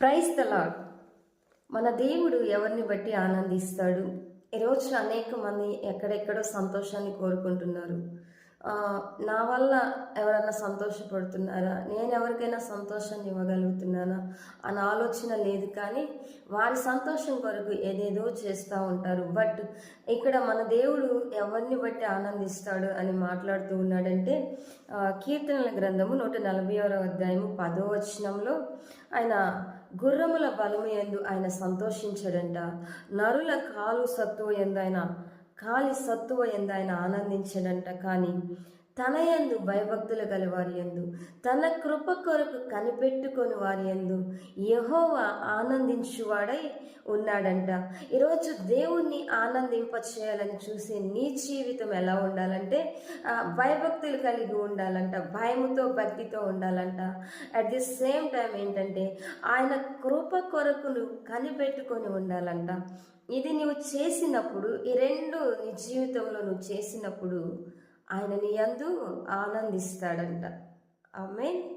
Praise the lord మన దేవుడు ఎవరిని బట్టి ఆనందిస్తాడు? ఈరోజు అనేక మంది ఎక్కడెక్కడో సంతోషాన్ని కోరుకుంటున్నారు. నా వల్ల ఎవరైనా సంతోషపడుతున్నారా? నేను ఎవరికైనా సంతోషాన్ని ఇవ్వగలుగుతున్నానా? అన్న ఆలోచన లేదు కానీ వారి సంతోషం కొరకు ఏదేదో చేస్తూ ఉంటారు. బట్ ఇక్కడ మన దేవుడు ఎవరిని బట్టి ఆనందిస్తాడు అని మాట్లాడుతూ ఉన్నాడంటే కీర్తనల గ్రంథము నూట నలభై ఆరో అధ్యాయము పదో వచనంలో ఆయన గుర్రముల బలము ఎందు ఆయన సంతోషించడంట నరుల కాలు సత్తువ ఎందు ఆయన ఖాళీ సత్తువ ఎందు ఆయన ఆనందించడంట కానీ తన యందు భయభక్తులు కలవారి యందు తన కృప కొరకు కనిపెట్టుకొని వారి యందు యహోవా ఆనందించువాడై ఉన్నాడంట. ఈరోజు దేవుణ్ణి ఆనందింప చేయాలని చూసే నీ జీవితం ఎలా ఉండాలంటే భయభక్తులు కలిగి ఉండాలంట భయముతో భక్తితో ఉండాలంట. అట్ ది సేమ్ టైం ఏంటంటే ఆయన కృప కొరకు నువ్వు కనిపెట్టుకొని ఉండాలంట. ఇది నువ్వు చేసినప్పుడు ఈ రెండు నీ జీవితంలో నువ్వు చేసినప్పుడు ఆయన నీ ఆనందిస్తాడంట. ఆమె